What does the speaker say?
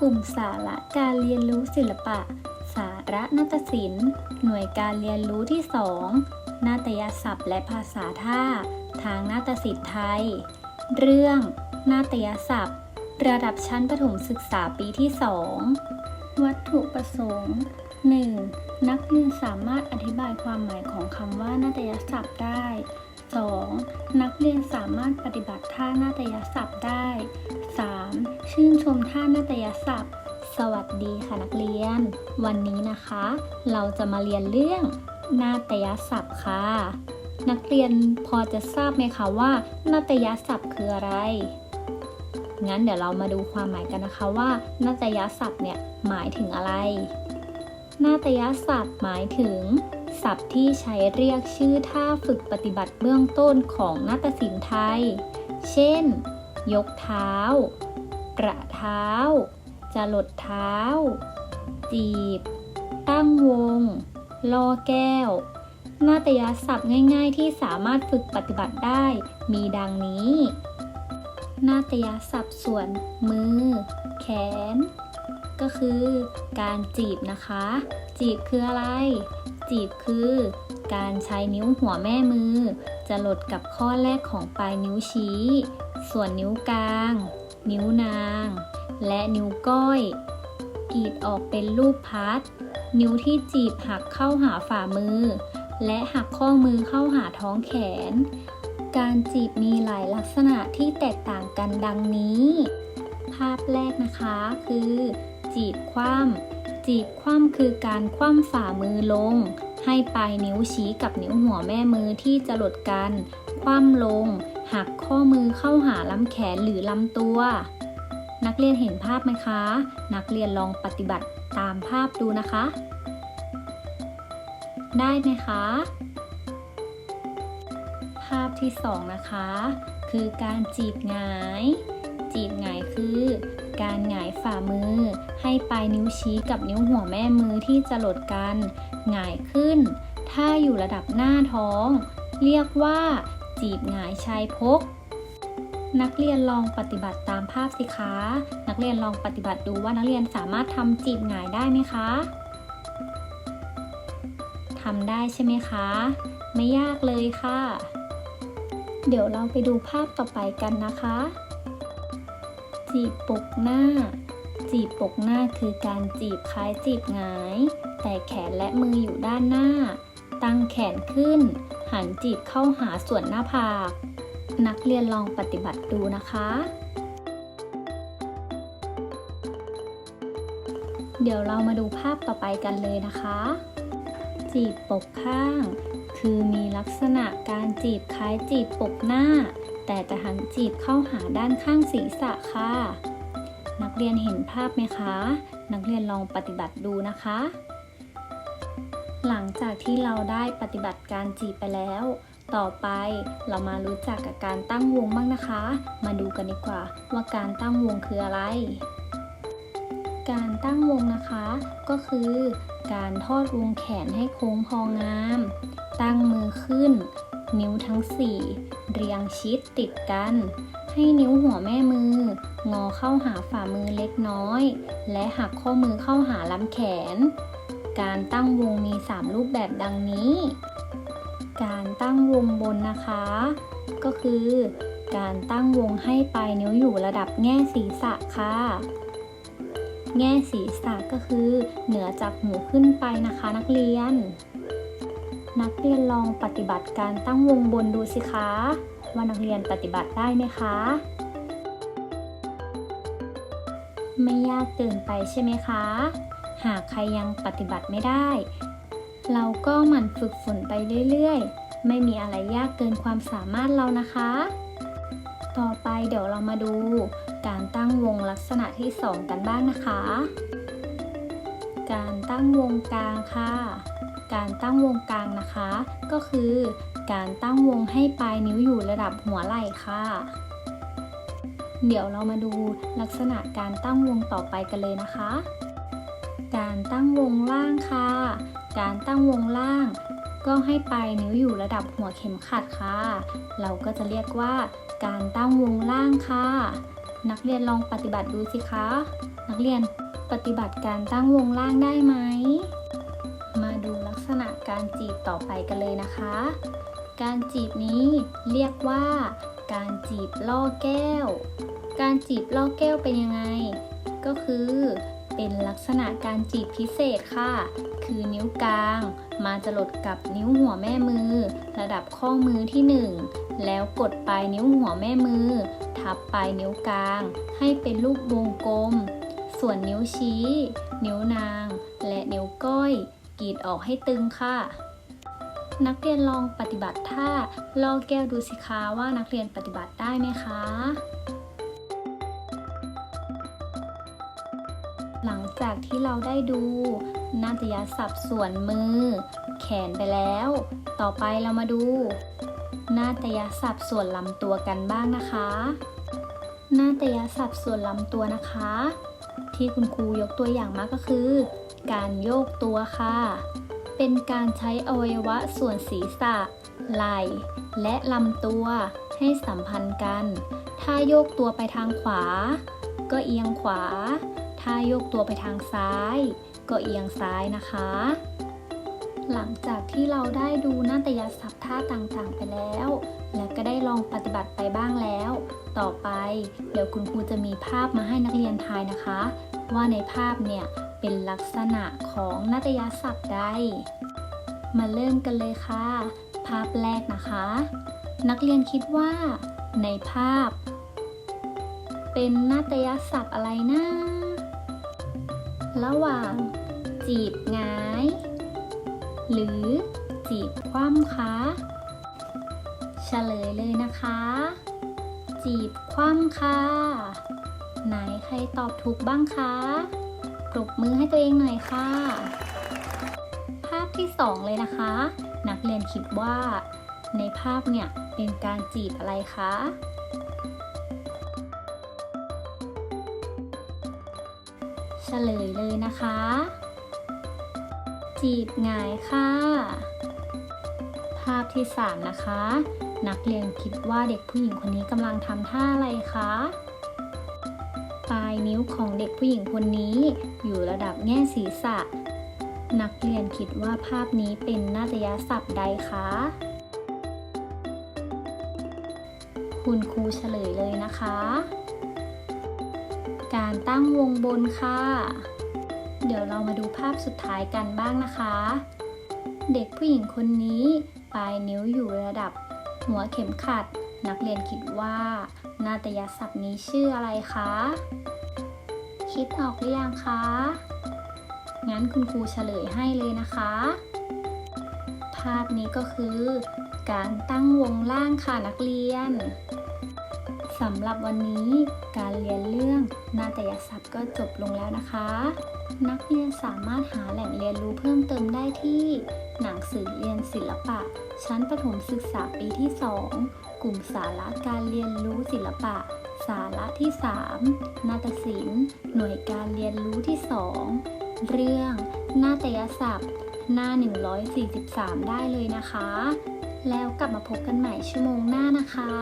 กลุ่มสาระการเรียนรู้ศิลปะ สาระนาฏศิลป์ หน่วยการเรียนรู้ที่ 2 นาฏยศัพท์และภาษาท่า ทางนาฏศิลป์ไทย เรื่อง นาฏยศัพท์ ระดับชั้นประถมศึกษาปีที่ 2 วัตถุประสงค์ 1. นักเรียนสามารถอธิบายความหมายของคำว่านาฏยศัพท์ได้ 2. นักเรียนสามารถปฏิบัติท่านาฏยศัพท์ได้ 3. ชื่นชมท่านาฏยศัพท์ สวัสดีค่ะนักเรียน วันนี้นะคะ เราจะมาเรียนเรื่องนาฏยศัพท์ค่ะ นักเรียนพอจะทราบไหมคะว่า นาฏยศัพท์คืออะไร งั้นเดี๋ยวเรามาดูความหมายกันนะคะว่า นาฏยศัพท์เนี่ยหมายถึงอะไร นาฏยศัพท์หมายถึง ศัพท์ที่ใช้เรียกชื่อท่าฝึกปฏิบัติเบื้องต้นของนาฏศิลป์ไทย เช่น ยกเท้าประเท้าจะลดเท้า จีบ ตั้งวง ล่อแก้ว นาฏยศัพท์ง่าย ๆ ที่สามารถฝึกปฏิบัติได้ มีดังนี้ นาฏยศัพท์ส่วน มือ แขน ก็คือการจีบนะคะ จีบคืออะไร จีบคือการใช้นิ้วหัวแม่มือ จะหลดกับข้อแรกของปลายนิ้วชี้ ส่วนนิ้วกลาง นิ้วนาง และนิ้วก้อยกรีดออกเป็นรูปพัด นิ้วที่จีบหักเข้าหาฝ่ามือ และหักข้อมือเข้าหาท้องแขน การจีบมีหลายลักษณะที่แตกต่างกันดังนี้ ภาพแรกนะคะคือ จีบคว่ำจีบคว่ำคือการคว่ำฝ่ามือลง ให้ปลายนิ้วชี้กับนิ้วหัวแม่มือที่จะหลดกัน คว่ำลง หักข้อมือเข้าหาลำแขนหรือลำตัว นักเรียนเห็นภาพไหมคะ นักเรียนลองปฏิบัติตามภาพดูนะคะ ได้ไหมคะ ภาพที่สองนะคะ คือการจีบหงาย จีบหงายคือ การหงายฝ่ามือ ให้ปลายนิ้วชี้กับนิ้วหัวแม่มือที่จะหลดกันหงายขึ้น ถ้าอยู่ระดับหน้าท้อง เรียกว่า จีบหงายชายพก นักเรียนลองปฏิบัติตามภาพสิคะ นักเรียนลองปฏิบัติดูว่านักเรียนสามารถทำจีบหงายได้ไหมคะทำได้ใช่ไหมคะ ไม่ยากเลยค่ะ เดี๋ยวเราไปดูภาพต่อไปกันนะคะ จีบปกหน้า จีบปกหน้าคือการจีบคล้ายจีบหงาย แต่แขนและมืออยู่ด้านหน้า ตั้งแขนขึ้น หันจีบเข้าหาส่วนหน้าผาก นักเรียนลองปฏิบัติดูนะคะ เดี๋ยวเรามาดูภาพต่อไปกันเลยนะคะ จีบปกข้าง คือมีลักษณะการจีบคล้ายจีบปกหน้า แต่จะหันจีบเข้าหาด้านข้างศีรษะค่ะ นักเรียนเห็นภาพไหมคะ นักเรียนลองปฏิบัติดูนะคะ หลังจากที่เราได้ปฏิบัติการจีบไปแล้ว ต่อไปเรามารู้จักกับการตั้งวงบ้างนะคะ มาดูกันดีกว่าว่าการตั้งวงคืออะไร การตั้งวงนะคะ ก็คือการทอดวงแขนให้โค้งพองาม ตั้งมือขึ้น นิ้วทั้ง 4 เรียงชิดติดกัน ให้นิ้วหัวแม่มือ งอเข้าหาฝ่ามือเล็กน้อย และหักข้อมือเข้าหาลำแขน การตั้งวงมี 3 รูปแบบดังนี้ การตั้งวงบนนะคะ ก็คือ การตั้งวงให้ปลายนิ้วอยู่ระดับแง่ศีรษะค่ะแง่ศีรษะก็คือ เหนือจากหูขึ้นไปนะคะนักเรียน นักเรียนลองปฏิบัติการตั้งวงบนดูสิคะ ว่านักเรียนปฏิบัติได้ไหมคะ ไม่ยากเกินไปใช่ไหมคะ หากใครยังปฏิบัติไม่ได้ เราก็หมั่นฝึกฝนไปเรื่อยๆ ไม่มีอะไรยากเกินความสามารถเรานะคะ ต่อไปเดี๋ยวเรามาดู การตั้งวงลักษณะที่ 2 กันบ้างนะคะ การตั้งวงกลางค่ะ การตั้งวงกลางนะคะ ก็คือการตั้งวงให้ปลายนิ้วอยู่ระดับหัวไหล่ค่ะ เดี๋ยวเรามาดูลักษณะการตั้งวงต่อไปกันเลยนะคะ การตั้งวงล่างค่ะ การตั้งวงล่าง ก็ให้ปลายนิ้วอยู่ระดับหัวเข็มขัดค่ะ เราก็จะเรียกว่า การตั้งวงล่างค่ะ นักเรียนลองปฏิบัติดูสิคะ นักเรียนปฏิบัติการตั้งวงล่างได้ไหม การจีบต่อไปกันเลยนะคะ การจีบนี้เรียกว่า การจีบล่อแก้ว การจีบล่อแก้วเป็นยังไง ก็คือ เป็นลักษณะการจีบพิเศษค่ะ คือนิ้วกลาง มาจรดกับนิ้วหัวแม่มือ ระดับข้อมือที่ 1 แล้วกดปลายนิ้วหัวแม่มือ ทับปลายนิ้วกลาง ให้เป็นรูปวงกลม ส่วนนิ้วชี้ นิ้วนาง และนิ้วก้อย กรีดออกให้ตึงค่ะ นักเรียนลองปฏิบัติท่าล่อแก้วดูสิคะว่านักเรียนปฏิบัติได้ไหมคะ หลังจากที่เราได้ดูนาฏยศัพท์ส่วนมือ แขนไปแล้ว ต่อไปเรามาดูนาฏยศัพท์ส่วนลำตัวกันบ้างนะคะนาฏยศัพท์ส่วนลำตัวนะคะ ที่คุณครูยกตัวอย่างมาก็คือ การโยกตัวค่ะ เป็นการใช้อวัยวะส่วนศีรษะ ไหล่ และลำตัวให้สัมพันธ์กัน ถ้าโยกตัวไปทางขวา ก็เอียงขวา ถ้าโยกตัวไปทางซ้าย ก็เอียงซ้ายนะคะ หลังจากที่เราได้ดูนาฏยศัพท์ท่าต่างๆ ไปแล้ว และก็ได้ลองปฏิบัติไปบ้างแล้ว ต่อไป เดี๋ยวคุณครูจะมีภาพมาให้นักเรียนทายนะคะ ว่าในภาพเนี่ย เป็นลักษณะของนาฏยศัพท์ใด มาเริ่มกันเลยค่ะ ภาพแรกนะคะ นักเรียนคิดว่า ในภาพ เป็นนาฏยศัพท์อะไรนะ ระหว่าง จีบงาย หรือจีบคว่ำคะเฉลยเลยนะคะ จีบคว่ำค่ะ ไหนใครตอบถูกบ้างคะ ปรบมือให้ตัวเองหน่อยค่ะ ภาพที่สองเลยนะคะ นักเรียนคิดว่า ในภาพเนี่ยเป็นการจีบอะไรคะเฉลยเลยนะคะ จีบงายค่ะ ภาพที่ 3 นะคะ นักเรียนคิดว่าเด็กผู้หญิงคนนี้กำลังทำท่าอะไรคะ ปลายนิ้วของเด็กผู้หญิงคนนี้ อยู่ระดับแง่ศีรษะ นักเรียนคิดว่าภาพนี้เป็นนาฏยศัพท์ใดคะ คุณครูเฉลยเลยนะคะ การตั้งวงบนค่ะ เดี๋ยวเรามาดูภาพสุดท้ายกันบ้างนะคะ เด็กผู้หญิงคนนี้ ปลายนิ้วอยู่ระดับหัวเข็มขัด นักเรียนคิดว่านาฏยศัพท์นี้ชื่ออะไรคะ คิดออกหรือยังคะ งั้นคุณครูเฉลยให้เลยนะคะ ภาพนี้ก็คือ การตั้งวงล่างค่ะนักเรียนสำหรับวันนี้การเรียนเรื่องนาฏยศัพท์ก็จบลงแล้วนะคะ นักเรียนสามารถหาแหล่งเรียนรู้เพิ่มเติมได้ที่ หนังสือเรียนศิลปะ ชั้นประถมศึกษาปีที่ 2 กลุ่มสาระการเรียนรู้ศิลปะ สาระที่ 3 นาฏศิลป์ หน่วยการเรียนรู้ที่ 2 เรื่อง นาฏยศัพท์ หน้า 143 ได้เลยนะคะ แล้วกลับมาพบกันใหม่ชั่วโมงหน้านะคะ